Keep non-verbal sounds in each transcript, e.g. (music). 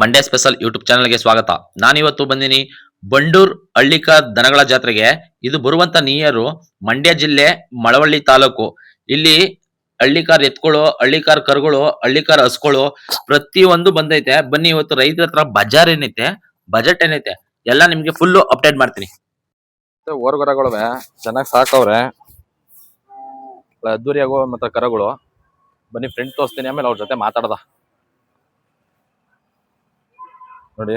Mandya special YouTube ಚಾನಲ್ಗೆ ಸ್ವಾಗತ. ನಾನಿವತ್ತು ಬಂದಿನಿ ಬಂಡೂರ್ ಹಳ್ಳಿಕ ದನಗಳ ಜಾತ್ರೆಗೆ. ಇದು ಬರುವಂತ ನಿಯರು ಮಂಡ್ಯ ಜಿಲ್ಲೆ ಮಳವಳ್ಳಿ ತಾಲೂಕು. ಇಲ್ಲಿ ಹಳ್ಳಿಕಾರ್ ಎತ್ಕೊಳ್ಳೋ ಹಳ್ಳಿಕಾರ್ ಕರುಗಳು, ಹಳ್ಳಿಕಾರ್ ಹಸ್ಗಳು ಪ್ರತಿಯೊಂದು ಬಂದೈತೆ. ಬನ್ನಿ ಇವತ್ತು ರೈತರ ಹತ್ರ ಬಜಾರ್ ಏನೈತೆ, ಬಜೆಟ್ ಏನೈತೆ, ಎಲ್ಲ ನಿಮ್ಗೆ ಫುಲ್ ಅಪ್ಡೇಟ್ ಮಾಡ್ತೀನಿ. ಓರ್ಗೊರಗಳವೆ ಚೆನ್ನಾಗಿ ಸಾಕವ್ರೆ. ಅದ್ದೂರಿಯಾಗೋ ಮತ್ತೆ ಕರಗಳು. ಬನ್ನಿ ಫ್ರೆಂಡ್ ತೋರಿಸ್ತೀನಿ, ಆಮೇಲೆ ಅವ್ರ ಜೊತೆ ಮಾತಾಡ್ದ. ನೋಡಿ.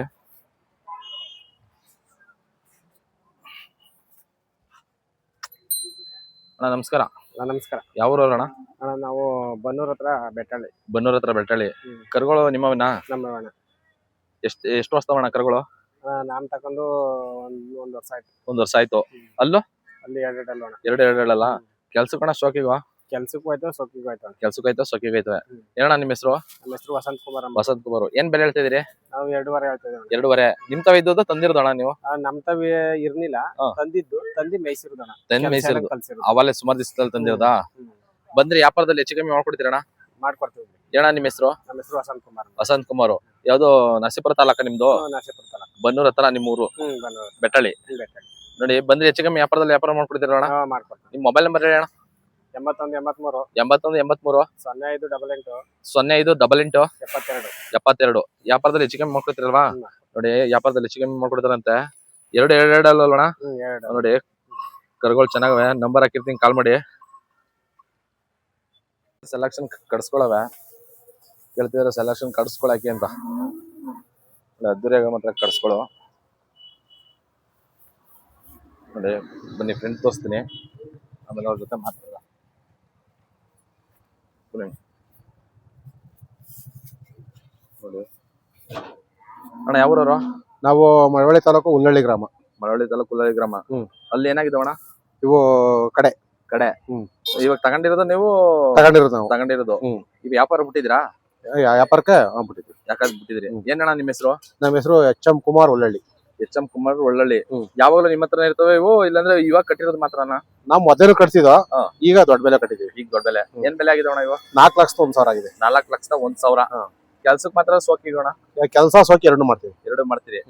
ಅಣ್ಣ ನಮಸ್ಕಾರ. ಅಣ್ಣ ನಮಸ್ಕಾರ. ಯಾವ ಊರು ಅಣ್ಣ? ಅಣ್ಣ ನಾವು ಬನ್ನೂರ್ ಹತ್ರ ಬೆಟ್ಟಳ್ಳಿ. ಬನ್ನೂರ್ ಹತ್ರ ಬೆಟ್ಟಳ್ಳಿ. ಕರ್ಗೋಳು ಕರುಗಳು ನಿಮ್ಮವನ ನಮ್ಮ ಅಣ್ಣ ಎಷ್ಟ್ ಎಷ್ಟು ವರ್ಷದವಣ್ಣ ಕರುಗಳು? ನಾನ್ ತಕೊಂಡು ಒಂದ್ ಒಂದ್ ವರ್ಷ ಆಯ್ತು. ಒಂದ್ ವರ್ಷ ಆಯ್ತು. ಅಲ್ಲೂ? ಅಲ್ಲಿ ಎರಡು ಎರಡು ಎರಡು ಎರಡು ಅಲ್ಲ ಕೆಲ್ಸಕ್ಕಣ ಶೋಕಿಗ ಕೆಲ್ಸಕ್ಕೂ ಆಯ್ತು ಸೊಕ್ಕಿಗೂ ಆಯ್ತು ಕೆಲ್ಸಕ್ಕೂ ಆಯ್ತು ಶೋಕಿಗೆ ಆಯ್ತು. ಏನಣ್ಣ ನಿಮ್ಮ ಹೆಸರು? ನಮ್ಮ ಹೆಸರು ವಸಂತ್ ಕುಮಾರ್ ವಸಂತ್ ಕುಮಾರ್ ಏನ್ ಬೆಲೆ ಹೇಳ್ತಿದ್ದೀರಿ ನಾವು ಎರಡೂವರೆ ಹೇಳ್ತಿದ್ದೇವೆ ಎರಡೂವರೆ. ನಿಮ್ ತಾವ ಇದ್ದದ ತಂದಿರೋದಣ್ಣ ನೀವು? ನಮ್ ತವಿ ಇರ್ಲಿಲ್ಲ. ಹಾ. ತಂದಿದ್ದು ತಂದಿ ಮೇಯ್ಸಿರೋದು ಅಣ್ಣ ತಂದ್ ಕಲ್ಸಿರೋದು. ಅವಲ್ಲೇ ಸುಮಾರು ದಿವಸದಲ್ಲಿ ತಂದಿರೋದಾ. ಬಂದ್ರೆ ವ್ಯಾಪಾರದಲ್ಲಿ ಹೆಚ್ಚು ಕಮ್ಮಿ ಮಾಡ್ಕೊಡ್ತೀರಣ್ಣ? ಮಾಡ್ಕೊಡ್ತೀವಿ. ಏನಣ್ಣ ನಿಮ್ಮ ಹೆಸರು? ನಮ್ಮ ಹೆಸರು ವಸಂತ್ ಕುಮಾರ್ ಅಂತ. ವಸಂತ್ ಕುಮಾರ್ ಯಾವ್ದು ನಸೀಪುರ ತಾಲೂಕ ನಿಮ್ದು? ನರಸೀಪುರ ತಾಲೂಕು. ಬನ್ನೂರ್ ಹತ್ರ ನಿಮ್ಮ ಊರು. ಹ್ಮ್ ಬೆಟ್ಟಳ್ಳಿ. ನೋಡಿ ಬಂದ್ರೆ ಹೆಚ್ಚು ಕಮ್ಮಿ ವ್ಯಾಪಾರದಲ್ಲಿ ವ್ಯಾಪಾರ ಮಾಡ್ಕೊಡ್ತೀರಣ್ಣ? ಹಾ, ಮಾಡ್ಕೊಡ್ತೀವಿ. ನಿಮ್ ಮೊಬೈಲ್ ನಂಬರ್ ಹೇಳಿ ಅಣ್ಣ. ಎಂಬತ್ತೊಂದು ಎಂಬತ್ಮೂರು. ಎಂಬತ್ತೊಂದು ಎಂಬತ್ಮೂರು. ಸೊನ್ನೆ ಐದು ಡಬಲ್ ಎಂಟು. ಸೊನ್ನೆ ಐದು ಡಬಲ್ ಎಂಟು. ಎಪ್ಪತ್ತೆರಡು. ಎಪ್ಪತ್ತೆರಡು. ವ್ಯಾಪಾರದಲ್ಲಿ ಹೆಚ್ಚು ಕಮ್ಮಿ ಮಾಡ್ಕೊಡ್ತೀರಲ್ವಾ? ನೋಡಿ ವ್ಯಾಪಾರದಲ್ಲಿ ಹೆಚ್ಚು ಕಮ್ಮಿ ಮಾಡ್ಕೊಡ್ತಾರಂತೆ. ಎರಡು ಎರಡು ಎರಡು ಅಲ್ಲೋಣ ಹ್ಮ್ ಎರಡು. ನೋಡಿ ಕರ್ಗಳು ಚೆನ್ನಾಗವೆ. ನಂಬರ್ ಹಾಕಿರ್ತೀನಿ ಕಾಲ್ ಮಾಡಿ. ಸೆಲೆಕ್ಷನ್ ಕಡ್ಸ್ಕೊಳವೆ. ಕೇಳ್ತಿದ್ರೆ ಸೆಲೆಕ್ಷನ್ ಕಡ್ಸ್ಕೊಳಕ್ಕೆ ಅಂತ. ಅದ್ದೂರಿಯಾಗ ಮಾತ್ರ ಕಡ್ಸ್ಕೊಳು. ನೋಡಿ ಬನ್ನಿ ಫ್ರೆಂಡ್ ತೋರಿಸ್ತೀನಿ. ಆಮೇಲೆ ಅವ್ರ ಜೊತೆ ಮಾತಾಡ ನೋಡಿ. ಅಣ್ಣ ಯಾವ ಊರವ್ರು? ನಾವು ಮಳವಳ್ಳಿ ತಾಲೂಕು ಉಲ್ಲಳ್ಳಿ ಗ್ರಾಮ. ಮಳವಳ್ಳಿ ತಾಲೂಕು ಹುಲ್ಲಳ್ಳಿ ಗ್ರಾಮ. ಹ್ಮ್. ಅಲ್ಲಿ ಅಣ್ಣ? ಇವು ಕಡೆ. ಕಡೆ. ಹ್ಮ್. ಇವಾಗ ತಗೊಂಡಿರೋದು ನೀವು? ತಗೊಂಡಿರೋದು ನಾವು. ತಗೊಂಡಿರೋದು. ಹ್ಮ್. ಈ ವ್ಯಾಪಾರ ಬಿಟ್ಟಿದ್ರಾ ಯಾ- ವ್ಯಾಪಾರಕ್ಕೆ ಬಿಟ್ಟಿದ್ರಿ ಯಾಕಾಗ್ ಬಿಟ್ಟಿದ್ರಿ ಹ್ಮ್. ಏನಣ್ಣ ನಿಮ್ಮ ಹೆಸರು? ನಮ್ಮ ಹೆಸರು H M Kumar Ullalli H M Kumar Ollalli. ಯಾವಾಗಲೂ ನಿಮ್ಮ ಹತ್ರನೇ ಇರ್ತವೆ ಇವು? ಇಲ್ಲಾಂದ್ರೆ ಇವಾಗ ಕಟ್ಟಿರೋದು ಮಾತ್ರನಾ ನಾವು ಮೊದಲು ಕಟ್ಸಿದ. ಈಗ ದೊಡ್ಡ ಬೆಲೆ ಕಟ್ಟಿದೀವಿ ಈಗ ದೊಡ್ಡ ಬೆಲೆ. ಏನ್ ಬೆಲೆ ಆಗಿದೆ ಅಣ್ಣ ಇವಾಗ ನಾಲ್ಕು ಲಕ್ಷದ ಒಂದ್ ಸಾವಿರ ಆಗಿದೆ. ನಾಲ್ಕು ಲಕ್ಷದ ಒಂದ್ ಸಾವಿರ. ಕೆಲ್ಸಕ್ ಮಾತ್ರ ಸೋಕಿಗೋಣ ಕೆಲಸ ಸೋಕಿ ಎರಡು ಮಾಡ್ತೀವಿ. ಎರಡು ಮಾಡ್ತೀರಿ.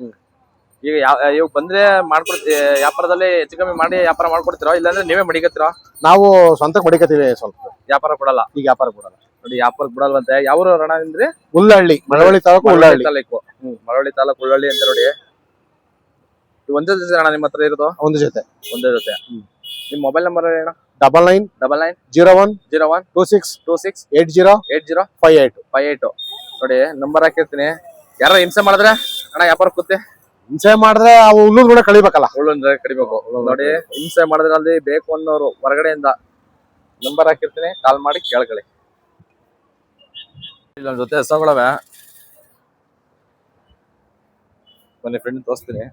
ಈಗ ಯಾವ ಇವ್ ಬಂದ್ರೆ ಮಾಡ್ಕೊಡ್ತಿ ವ್ಯಾಪಾರದಲ್ಲಿ ಹೆಚ್ಚು ಕಮ್ಮಿ ಮಾಡಿ ವ್ಯಾಪಾರ ಮಾಡ್ಕೊಡ್ತೀರೋ? ಇಲ್ಲಾಂದ್ರೆ ನೀವೇ ಮಡಿಕತ್ತೀರೋ? ನಾವು ಸ್ವಂತ ಮಡಿಕತ್ತೀವಿ ಸ್ವಲ್ಪ. ವ್ಯಾಪಾರ ಕೊಡಲ್ಲ. ಈಗ ವ್ಯಾಪಾರ ಕೊಡಲ್ಲ. ನೋಡಿ ವ್ಯಾಪಾರ ಬಿಡಲ್ವಂತೆ. ಯಾವ ರಣ ಅಂದ್ರೆ ಉಳ್ಳಹಳ್ಳಿ ಮಳವಳ್ಳಿ ತಾಲೂಕು ಉಳ್ಳಹಳ್ಳಿ ತಾಲೂಕು. ಮಳವಳ್ಳಿ ತಾಲೂಕು ಉಳ್ಳಹಳ್ಳಿ ಅಂತ ನೋಡಿ. ಒಂದೇ ಜೊತೆ ಅಣ್ಣ ನಿಮ್ಮ ಹತ್ರ ಇರೋದು? ಒಂದು ಜೊತೆ. ಒಂದೇ ಜೊತೆ. ನಿಮ್ ಮೊಬೈಲ್ ನಂಬರ್ ಏನ double nine double nine zero one zero one two six two six eight zero eight zero five eight five eight ನೋಡಿ ನಂಬರ್ ಹಾಕಿರ್ತೀನಿ. ಯಾರ ಹಿಂಸೆ ಮಾಡಿದ್ರೆ? ಅಣ್ಣ ವ್ಯಾಪಾರ ಕೂತೆ. ಹಿಂಸೆ ಮಾಡಿದ್ರೆ ಅವು ಹುಲ್ಲುಲ್ ಕೂಡ ಕಳಿಬೇಕಲ್ಲ. ಉಳ್ಳೊಂದ್ರೆ ಕಳಿಬೇಕು ನೋಡಿ ಹಿಂಸೆ ಮಾಡಿದ್ರೆ ಅಲ್ಲಿ ಬೇಕು ಅನ್ನೋರು ಹೊರಗಡೆಯಿಂದ ನಂಬರ್ ಹಾಕಿರ್ತೀನಿ. ಕಾಲ್ ಮಾಡಿ ಕೇಳ್ಕೊಳ್ಳಿ. ಇಲ್ಲ ನನ್ ಜೊತೆ ಹೆಸರುಗಳವೆ. ಬನ್ನಿ ಫ್ರೆಂಡ್ ತೋರಿಸ್ತೀನಿ.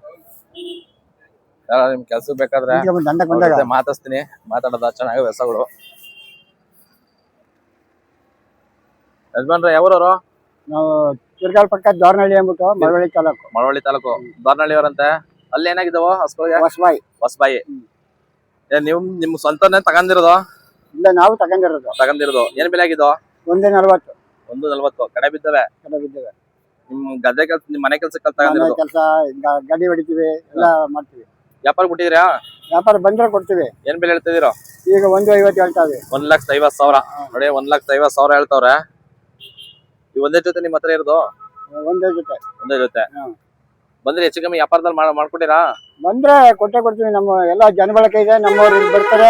ಯಾರ ನಿಮ್ ಕೆಲ್ಸ ಬೇಕಾದ್ರೆ ಅವ್ರ ಜೊತೆ ಮಾತಾಡ್ತೀನಿ. ಮಾತಾಡೋದ ಚೆನ್ನಾಗಿ ವ್ಯಸಗಳು ಯಜಮಾನ್ರ ಯಾವ್ರವ್ರು? ನಾವು ತಿರ್ಗಾಲ್ ಪಕ್ಕ ದೋರ್ನಹಳ್ಳಿ ಅಂದ್ಬಿಟ್ಟು ಮಳವಳ್ಳಿ ತಾಲೂಕು. ಮಳವಳ್ಳಿ ತಾಲೂಕು. ದೋರ್ನಹಳ್ಳಿ ಅವರಂತೆ ಅಲ್ಲಿ ಏನಾಗಿದಾವ ಹಸ್ಗಳಿಗೆ? ಹೊಸಬಾಯಿ. ಹೊಸಬಾಯಿ. ನೀವು ನಿಮ್ ಸ್ವಂತನೇ ತಗೊಂಡಿರೋದು? ಇಲ್ಲ ನಾವು ತಗೊಂಡಿರೋದು. ತಗೊಂಡಿರೋದು. ಏನ್ ಬೆಲೆ ಆಗಿದ್ದು ಒಂದೇ ನಲ್ವತ್ತು. ಒಂದು ನಲ್ವತ್ತು. ಕಡೆ ಬಿದ್ದವೆ? ಕಡೆ ಬಿದ್ದೇವೆ. ನಿಮ್ ಗದ್ದೆ ಕೆಲ್ಸ ನಿಮ್ ಮನೆ ಕೆಲ್ಸಕ್ಕೆ ಮನೆ ತಗೊಂಡಿರೋದು? ಕೆಲಸ ಗಾಡಿ ಹೊಡಿತೀವಿ ಎಲ್ಲ ಮಾಡ್ತೀವಿ. ವ್ಯಾಪಾರ ಕೊಟ್ಟಿದ್ರಾ ವ್ಯಾಪಾರ ಬಂದ್ರೆ ಕೊಡ್ತೀವಿ. ಏನ್ ಬೆಲೆ ಹೇಳ್ತಿದ್ದೀರೋ? ಈಗ ಒಂದು ಐವತ್ತು ಹೇಳ್ತಾ ಇದೆ ಒಂದ್ ಲಕ್ಷ ಐವತ್ ಸಾವಿರ. ನೋಡಿ ಒಂದ್ ಲಕ್ಷ ಐವತ್ ಸಾವಿರ ಹೇಳ್ತಾವ್ರೆ. ಈ ಒಂದೇ ಜೊತೆ ನಿಮ್ ಹತ್ರ ಇರೋದು? ಒಂದೇ ಜೊತೆ. ಒಂದೇ ಜೊತೆ. ಬಂದ್ರೆ ಹೆಚ್ಚು ಕಮ್ಮಿ ವ್ಯಾಪಾರದಲ್ಲಿ ಮಾಡ್- ಮಾಡ್ಕೊಟ್ಟಿರಾ? ಬಂದ್ರೆ ಕೊಟ್ಟೆ ಕೊಡ್ತೀವಿ. ನಮ್ಮ ಎಲ್ಲ ಜನಬಳಕೆ ಇದೆ. ನಮ್ಮವ್ರು ಇಲ್ಲಿ ಬರ್ತಾರೆ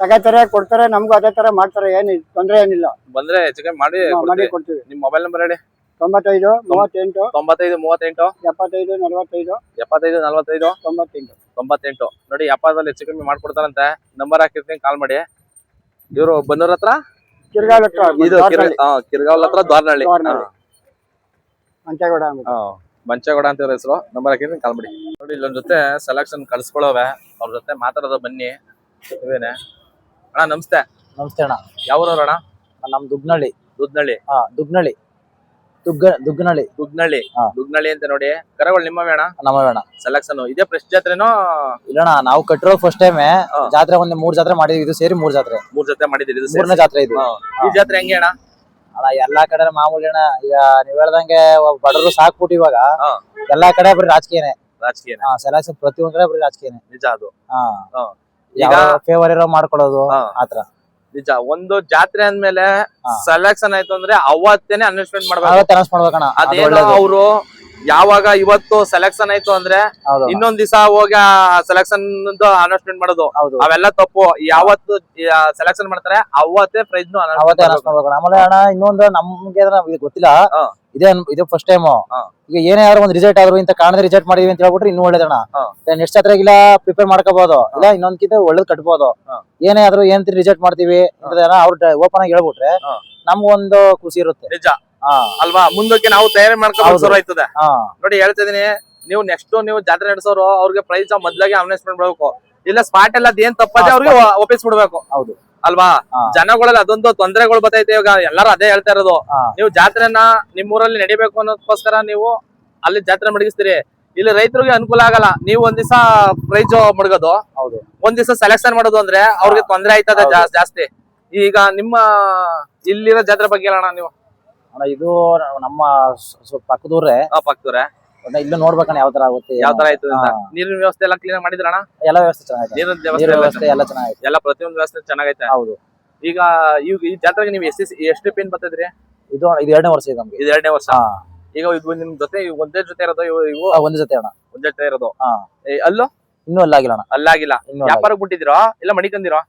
ತಗೋತಾರೆ ಕೊಡ್ತಾರೆ. ನಮಗೂ ಅದೇ ತರ ಮಾಡ್ತಾರೆ. ಏನಿಲ್ಲ ತೊಂದ್ರೆ ಏನಿಲ್ಲ. ಬಂದ್ರೆ ಹೆಚ್ಚು ಕಮ್ಮಿ ಮಾಡಿ ಮಾಡಿ ಕೊಡ್ತೀವಿ. ಕೊಡ್ತೀವಿ. ನಿಮ್ ಮೊಬೈಲ್ ನಂಬರ್ ಹೇಳಿ. ತೊಂಬತ್ತೈದು ಮೂವತ್ತೆಂಟು ತೊಂಬತ್ತೈದು ಮೂವತ್ತೆಂಟು. ಎಪ್ಪತ್ತೈದು ನಲವತ್ತೈದು. ಎಪ್ಪತ್ತೈದು ನಲವತ್ತೈದು. ತೊಂಬತ್ತೆಂಟು. ತೊಂಬತ್ತೆಂಟು. ನೋಡಿ ವ್ಯಾಪಾರದಲ್ಲಿ ಹೆಚ್ಚು ಕಮ್ಮಿ ಮಾಡ್ಕೊಡ್ತಾರಂತೆ. ನಂಬರ್ ಹಾಕಿರ್ತೀನಿ ಕಾಲ್ ಮಾಡಿ. ಇವರು ಬನ್ನೂರ್ ಹತ್ರ? ತಿರ್ಗಾಲ ಇದು ಕಿರ್- ಆ, ಕಿರ್ಗಾವಲ್ ಹತ್ರ ದ್ವಾರನಹಳ್ಳಿ. ಮಂಚಗೌಡ ಮಂಚೇಗೌಡ ಅಂತ ಇವ್ರ ಹೆಸರು. ನಂಬರ್ ಹಾಕಿದ್ರೆ ಕಾಲ್ ಮಾಡಿ. ನೋಡಿ ಇಲ್ಲೊಂದ್ ಜೊತೆ ಸೆಲೆಕ್ಷನ್ ಕಳ್ಸ್ಕೊಳವೆ. ಅವ್ರ ಜೊತೆ ಮಾತಾಡೋದು ಬನ್ನಿ. ಇವೇನೆ ಅಣ್ಣ ನಮಸ್ತೆ. ನಮಸ್ತೆ ಅಣ್ಣ. ಯಾವ್ರವ್ರ ಅಣ್ಣ? ನಮ್ ದುಗ್ನಳ್ಳಿ ದುಗ್ನಹಳ್ಳಿ ಹಾ ದುಗ್ನಳ್ಳಿ ದುಗ್ಗ ದುಗ್ನಳ್ಳಿ ದುಗ್ನಳ್ಳಿ ಹಾ. ದುಗ್ನಳ್ಳಿ ಅಂತ ನೋಡಿ. ಕರಗಳು ನಮ್ಮ ವೇಣ ಸೆಲೆಕ್ಷನ್ ಇದೇ ಫ್ರೆಶ್ ಜಾತ್ರೆನೋ? ಇಲ್ಲಣ್ಣ ನಾವು ಕಟ್ಟಿರೋ ಫಸ್ಟ್ ಟೈಮ್ ಹಾ. ಜಾತ್ರೆ ಒಂದ್ ಮೂರ್ ಜಾತ್ರೆ ಮಾಡಿದ್ವಿ. ಇದು ಸೇರಿ ಮೂರ್ ಜಾತ್ರೆ. ಮೂರ್ ಜಾತ್ರೆ ಮಾಡಿದ್ರಿ ಇದು ಸೇರ್ಸಿ. ಮೂರನೇ ಜಾತ್ರೆ ಇದು. ಹಾ. ಈ ಜಾತ್ರೆ ಹೆಂಗೆ ಅಣ್ಣ? ಅಣ್ಣ ಎಲ್ಲಾ ಕಡೆ ಮಾಮೂಲಿ ಅಣ್ಣ ಈಗ ನೀವ್ ಹೇಳ್ದಂಗೆ ಒಬ್ಬ ಬಡವರು ಸಾಕ್ಬಿಟ್ಟು ಇವಾಗ ಹಾ. ಎಲ್ಲಾ ಕಡೆ ಬರೀ ರಾಜಕೀಯನೇ. ರಾಜಕೀಯ ಸೆಲೆಕ್ಷನ್ ಪ್ರತಿಯೊಂದ್ ಕಡೆ ಬರೀ ರಾಜಕೀಯನೇ. ನಿಜ ಅದು. ಹಾ. ಹಾ. ಈಗ ಈಗ- ಫೇವರ್ ಇರೋ ಮಾಡ್ಕೊಳ್ಳೋದು ಹಾ. ಆತರ. ನಿಜ. ಒಂದು ಜಾತ್ರೆ ಅಂದ್ಮೇಲೆ. ಸೆಲೆಕ್ಷನ್ ಆಯ್ತು ಅಂದ್ರೆ ಅವತ್ತೇನೆ ಅನೌನ್ಸ್ಮೆಂಟ್ ಮಾಡ್ಬೇಕು. ಅದೇನೋ ಅವರು ಯಾವಾಗ ಇವತ್ತು ಸೆಲೆಕ್ಷನ್ ಆಯ್ತು ಅಂದ್ರೆ. ಇನ್ನೊಂದ್ ದಿವಸ ಹೋಗಿ ಸೆಲೆಕ್ಷನ್ ಅನೌನ್ಸ್ಮೆಂಟ್ ಮಾಡೋದು. ಅವೆಲ್ಲ ತಪ್ಪು. ಯಾವತ್ತು ಸೆಲೆಕ್ಷನ್ ಮಾಡ್ತಾರೆ ಅವತ್ತೇ ಪ್ರೈಸ್ ಆಮೇಲೆ ಅಣ್ಣ ಇನ್ನೊಂದು ನಮ್ಗೆ ಗೊತ್ತಿಲ್ಲ. ಇದೇ ಇದು ಫಸ್ಟ್ ಟೈಮ್ ಈಗ ಏನೇ ಯಾರು ಒಂದು ರಿಸಲ್ಟ್ ಆದ್ರು ಇಂತ ಕಾಣದ ರಿಸಲ್ಟ್ ಮಾಡಿದ್ವಿ ಅಂತ ಹೇಳ್ಬಿಟ್ರೆ ಇನ್ನೂ ಒಳ್ಳೇದಣ್ಣ. ನೆಕ್ಸ್ಟ್ ಜಾತ್ರೆಗಿಲ್ಲ ಪ್ರಿಪೇರ್ ಮಾಡ್ಕೋಬಹುದು ಇಲ್ಲ ಇನ್ನೊಂದ್ಕಿಂತ ಒಳ್ಳೇದ್ ಕಟ್ಬೋದು. ಏನೇ ಆದ್ರೂ ಏನ್ ರಿಸಲ್ಟ್ ಮಾಡ್ತೀವಿ ಅವ್ರ ಓಪನ್ ಆಗಿ ಹೇಳ್ಬಿಟ್ರೆ. ನಮ್ಗೊಂದು ಖುಷಿ ಇರುತ್ತೆ. ನಿಜ. ಅಲ್ವಾ? ಮುಂದಕ್ಕೆ ನಾವು ತಯಾರಿ ಮಾಡ್ಕೊಂಡು ಹೌದು. ಆಯ್ತದೆ. ನೋಡಿ ಹೇಳ್ತಿದೀನಿ ನೀವು ನೆಕ್ಸ್ಟ್ ನೀವು ಜಾತ್ರೆ ನಡೆಸೋರು ಅವ್ರಿಗೆ ಪ್ರೈಸ್ ಮೊದ್ಲಾಗಿ ಅನೌನ್ಸ್ಮೆಂಟ್ ಮಾಡ್ಬೇಕು. ಇಲ್ಲ ಸ್ಪಾಟ್ ಎಲ್ಲ ಅದೇನ್ ತಪ್ಪದೆ ಅವ್ರಿಗೆ ಒಪ್ಪಿಸ್ ಬಿಡ್ಬೇಕು. ಹೌದು. ಅಲ್ವಾ. ಜನಗಳಲ್ಲಿ ಅದೊಂದು ತೊಂದರೆಗಳು ಬರ್ತೈತೆ. ಇವಾಗ ಎಲ್ಲರೂ ಅದೇ ಹೇಳ್ತಾ ಇರೋದು. ನೀವು ಜಾತ್ರೆನ ನಿಮ್ಮೂರಲ್ಲಿ ನಡಿಬೇಕು ಅನ್ನೋದಕ್ಕೋಸ್ಕರ ನೀವು ಅಲ್ಲಿ ಜಾತ್ರೆ ಮಡಗಿಸ್ತೀರಿ ಇಲ್ಲಿ ರೈತರಿಗೆ ಅನುಕೂಲ ಆಗಲ್ಲ. ನೀವು ಒಂದ್ ದಿವಸ ಪ್ರೈಸ್ ಮಡಗೋದು. ಹೌದು. ಒಂದ್ ದಿವಸ ಸೆಲೆಕ್ಷನ್ ಮಾಡೋದು ಅಂದ್ರೆ ಅವ್ರಿಗೆ ತೊಂದರೆ ಆಯ್ತದ. ಜಾಸ್ತಿ. ಈಗ ನಿಮ್ಮ ಇಲ್ಲಿರೋ ಜಾತ್ರೆ ಬಗ್ಗೆ ಹೇಳೋಣ ನೀವು. ಅಣ್ಣ ಇದು ನಮ್ಮ ಪಕ್ಕದೂರೇ. ಪಕ್ಕದೂರೇ. ಇಲ್ಲೂ ನೋಡ್ಬೇಕಣ್ಣ ಯಾವ ತರ ಆಗುತ್ತೆ ಯಾವ ತರ ಆಯ್ತು ಅಂತ. ನೀರಿನ ವ್ಯವಸ್ಥೆ ಎಲ್ಲ ಕ್ಲೀನ್ ಮಾಡಿದ್ರಣ ಎಲ್ಲ ವ್ಯವಸ್ಥೆ ಚೆನ್ನಾಗಿದೆ ನೀರಿನ ನೀರಿನ ವ್ಯವಸ್ಥೆ ವ್ಯವಸ್ಥೆ ಎಲ್ಲ ಚೆನ್ನಾಗಿದೆ ಎಲ್ಲ ಪ್ರತಿಯೊಂದು ವ್ಯವಸ್ಥೆ ಚೆನ್ನಾಗೈತೆ. ಹೌದು. ಈಗ ಈಗ ಈ ಜಾತ್ರೆಗೆ ನೀವು ಎಷ್ಟು ಎಷ್ಟು ಪಿನ್ ಬರ್ತದ್ರಿ ಇದು ಇದು ಎರಡನೇ ವರ್ಷ ಇದೆ ನಮ್ಗೆ. ಇದು ಎರಡನೇ ವರ್ಷ? ಹಾ. ಈಗ ಇದು ನಿಮ್ ಜೊತೆ ಇವು ಒಂದೇ ಜೊತೆ ಇರೋದು ಇವು ಇವು? ಆ, ಒಂದ್ ಜೊತೆ ಅಣ್ಣ. ಒಂದೇ ಜೊತೆ ಇರೋದು. ಹಾ. ಏ, ಅಲ್ಲೋ? ಇನ್ನೂ ಅಲ್ಲಾಗಿಲ್ಲ ಅಣ್ಣ. ಅಲ್ಲಾಗಿಲ್ಲ ಇನ್ನೂ ವ್ಯಾಪಾರ ವ್ಯಾಪಾರಕ್ಕೆ ಬಿಟ್ಟಿದಿರೋ ಇಲ್ಲ ಮಡಿಕಂದಿರೋ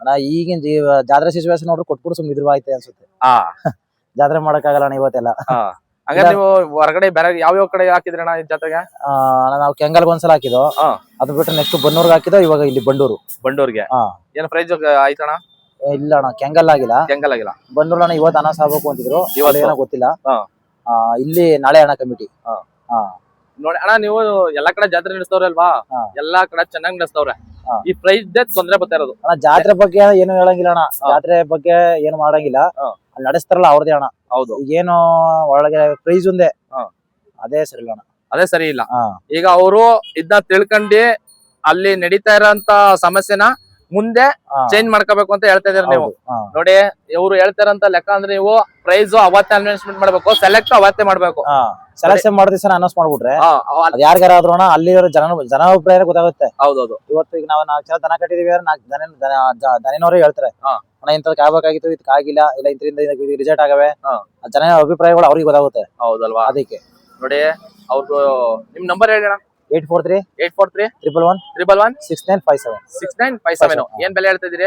ಅಣ್ಣ ಈಗಿನ ಜೀವ ಜಾತ್ರೆ ಸಿಚುವೇಶನ್ ನೋಡ್ರಿ ಕೊಟ್ಬಿಡ್ ಸುಮ್ಮನೆ ಇದ್ರ ಆಯ್ತೆ ಅನ್ಸುತ್ತೆ. ಹಾ. (laughs) ಜಾತ್ರೆ ಮಾಡಕ್ಕಾಗಲ್ಲ ಅಣ್ಣ ಇವತ್ತೆಲ್ಲ. ಹಾ. ಹಂಗಾರೆ ನೀವು ಹೊರಗಡೆ ಬೇರೆ ಯಾವ ಯಾವ ಕಡೆ ಹಾಕಿದ್ರಣ್ಣ ಈ ಜಾತ್ರೆಗೆ? ಆ, ಅಣ್ಣ ನಾವು ಕೆಂಗಲ್ಗೆ ಒಂದ್ಸಲ ಹಾಕಿದ್ವು ಹಾ. ಅದು ಬಿಟ್ರೆ ನೆಕ್ಸ್ಟ್ ಬನ್ನೂರ್ಗೆ ಹಾಕಿದೋ ಇವಾಗ ಇಲ್ಲಿ ಬಂಡೂರು. ಬಂಡೂರ್ಗೆ? ಹಾ. ಏನ್ ಪ್ರೈಸ್ ಆಯ್ತಣ್ಣ ಏ, ಇಲ್ಲ ಅಣ್ಣ ಕೆಂಗಲ್ ಆಗಿಲ್ಲ. ಕೆಂಗಲ್ ಆಗಿಲ್ಲ. ಬನ್ನೂರ್ ಅಣ್ಣ ಇವತ್ತು ಅನಾಸ ಆಗ್ಬೇಕು ಅಂತಿದ್ರು. ಇವತ್ತು? ಇವತ್ತು? ಏನೋ ಗೊತ್ತಿಲ್ಲ. ಹಾ. ಆ, ಇಲ್ಲಿ ನಾಳೆ ಅಣ್ಣ ಕಮಿಟಿ. ಹಾ. ಹಾ. ನೋಡಿ ಅಣ್ಣ ನೀವು ಎಲ್ಲಾ ಕಡೆ ಜಾತ್ರೆ ನಡೆಸ್ತವ್ರೆ ಅಲ್ವಾ? ಹಾ. ಎಲ್ಲಾ ಕಡೆ ಚೆನ್ನಾಗಿ ನಡೆಸ್ತವ್ರೆ. ಹಾ. ಈ ಪ್ರೈಸ್ ತೊಂದ್ರೆ ಬರ್ತಾ ಇರೋದು. ಅಣ್ಣ ಜಾತ್ರೆ ಬಗ್ಗೆ ಏನು ಹೇಳಂಗಿಲ್ಲ ಅಣ್ಣ. ಜಾತ್ರೆ ಬಗ್ಗೆ ಏನು ಮಾಡಂಗಿಲ್ಲ. ಹಾ. ಅಲ್ಲಿ ನಡೆಸ್ತಾರಲ್ಲ ಅವ್ರದೇ ಅಣ್ಣ. ಹೌದು. ಈಗೇನು ಒಳಗೆ ಪ್ರೈಸ್ ಒಂದೇ. ಅದೇ ಸರಿ ಇಲ್ಲ ಅಣ್ಣ ಅದೇ ಸರಿ ಇಲ್ಲ. ಹಾ. ಈಗ ಅವರು ಇದನ್ನ ತಿಳ್ಕೊಂಡಿ ಅಲ್ಲಿ ನಡೀತಾ ಇರೋಂತ ಸಮಸ್ಯೆನ ಮುಂದೆ ಚೇಂಜ್ ಮಾಡ್ಕೋಬೇಕು ಅಂತ ಹೇಳ್ತಾ ಇದೀರ ನೀವು. ನೋಡಿ ಇವ್ರು ಹೇಳ್ತಾರಂತ ಲೆಕ್ಕ ಅಂದ್ರೆ ನೀವು ಪ್ರೈಸ್ ಅವತ್ತೆ ಅನೌನ್ಸ್ಮೆಂಟ್ ಮಾಡ್ಬೇಕು ಸೆಲೆಕ್ಟ್ ಅವತ್ತೇ ಮಾಡ್ಬೇಕು. ಸೆಲೆಕ್ಷನ್ ಮಾಡಿದ್ರೆ ದಿವಸ ಅನೌನ್ಸ್ ಮಾಡ್ಬಿಟ್ರೆ ಯಾರಿಗಾರಾದ್ರೂ ಅಣ್ಣ ಅಲ್ಲಿರೋ ಜನ ಜನಾಭಿಪ್ರಾಯ ಗೊತ್ತಾಗುತ್ತೆ. ಹೌದೌದು. ಇವತ್ತು ಈಗ ನಾವು ನಾಲ್ಕು ಜನ ದನ ಕಟ್ಟಿದೀವಿ ಅಂದ್ರೆ ನಾಲ್ಕು ದನ ದನ- ಹೇಳ್ತಾರೆ. ಅಣ್ಣ ಇಂಥದಕ್ಕೆ ಆಗ್ಬೇಕಾಗಿತ್ತು ಇದಕ್ಕೆ ಆಗಿಲ್ಲ ಇಲ್ಲ ಇಂದ್ರಿಂದ ರಿಜೆಕ್ಟ್ ಆಗವೆ. ಜನ ಅಭಿಪ್ರಾಯಗಳು ಅವ್ರಿಗೆ ಗೊತ್ತಾಗುತ್ತೆ. ಹೌದಲ್ವಾ? ಅದಕ್ಕೆ. ನೋಡಿ ಅವ್ರದ್ದು ನಿಮ್ ನಂಬರ್ ಹೇಳಿ eight four three? Eight four three? Triple one triple one six nine five seven six nine five seven ಏನ್ ಬೆಲೆ ಹೇಳ್ತಾ ಇದೀರಿ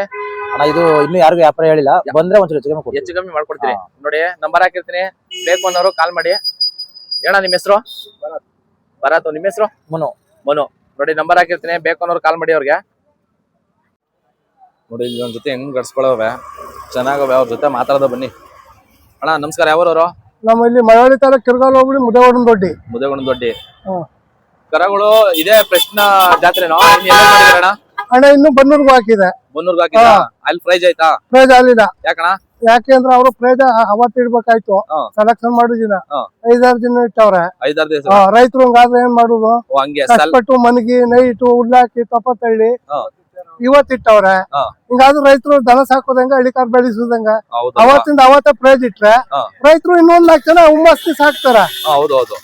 ಅಣ್ಣ ಇದು ಇನ್ನು ಯಾರಿಗೂ ವ್ಯಾಪಾರ ಹೇಳಿಲ್ಲ. ಬಂದ್ರೆ ಒಂಚೂರು ಹೆಚ್ಚು ಕಮ್ಮಿ. ಹೆಚ್ಚು ಕಮ್ಮಿ ಮಾಡ್ಕೊಡ್ತೀರಿ. ನೋಡಿ ನಂಬರ್ ಹಾಕಿರ್ತೀನಿ. ಬೇಕು ಅನ್ನೋರು ಕಾಲ್ ಮಾಡಿ. ಹೇಳ ನಿಮ್ಮ ಹೆಸರು? ಬರಾತು ನಿಮ್ಮ ಹೆಸರು? ಮನು. ಮನು. ನೋಡಿ ನಂಬರ್ ಹಾಕಿರ್ತೀನಿ. ಬೇಕು ಅನ್ನೋರು ಕಾಲ್ ಮಾಡಿ ಅವ್ರಿಗೆ. ನೋಡಿ ಇಲ್ಲಿ ಒಂದ್ ಜೊತೆ ಹೆಂಗ್ ಗಡ್ಸ್ಕೊಳವೆ ಚೆನ್ನಾಗವೆ ಅವ್ರ ಜೊತೆ ಮಾತಾಡೋದ ಬನ್ನಿ. ಅಣ್ಣ ನಮಸ್ಕಾರ. ಯಾವ್ರವ್ರು? ನಮ್ಮ ಇಲ್ಲಿ ಮಳವಳ್ಳಿ ತಾಲೂಕು ಕಿರ್ಗಾಲ್ ಹೋಗ್ಬಿಡಿ ಮುದೇವಡನ್ ದೊಡ್ಡಿ. ಮುದೇಗುಣ ದೊಡ್ಡಿ. ಹ್ಮ್. ಕರಗಳು ಇದೇ ಪ್ರಶ್ನ ಜಾತ್ರೆ ಅಣ್ಣ? ಇನ್ನು ಬನ್ನೂರ್ಗೂ ಹಾಕಿದೆ. ಮುನ್ನೂರ್ಗೆ ಹಾಕಿದ. ಅಲ್ಲಿ ಪ್ರೈಸ್ ಆಯ್ತಾ? ಪ್ರೈಸ್ ಅಲ್ಲಿಲ್ಲ ಯಾಕಣ ಯಾಕೆಂದ್ರೆ ಅವರು ಪ್ರೈಸ್ ಅವತ್ತು ಇಡ್ಬೇಕಾಯ್ತು. ಸೆಲೆಕ್ಷನ್ ಮಾಡಿದಿನ. ಐದಾರು ದಿನ ಇಟ್ಟವ್ರೆ. ಐದಾರು ದಿವಸ. ರೈತರು ಹಂಗಾದ್ರೆ ಏನ್ ಮಾಡುದು? ಕಷ್ಟಪಟ್ಟು ಮನಗಿ ನೈಟು ಉಳ್ಳಾಕಿ ತಪ್ಪ ತಳ್ಳಿ. ಇವತ್ತಿಟ್ಟವ್ರೆ. ಹಿಂಗಾದ್ರೆ ರೈತರು ದನ ಸಾಕೋದಂಗ ಹಳ್ಳಿಕಾರ್ ಬೆಳೆಸೋದಂಗ. ಅವತ್ತಿಂದ ಅವತ್ತ ಪ್ರೈಸ್ ಇಟ್ರೆ. ರೈತರು ಇನ್ನೊಂದ್ ನಾಲ್ಕು ಜನ ಹುಮ್ಮಸ್ತಿ ಸಾಕ್ತಾರ. ಹೌದು ಹೌದು.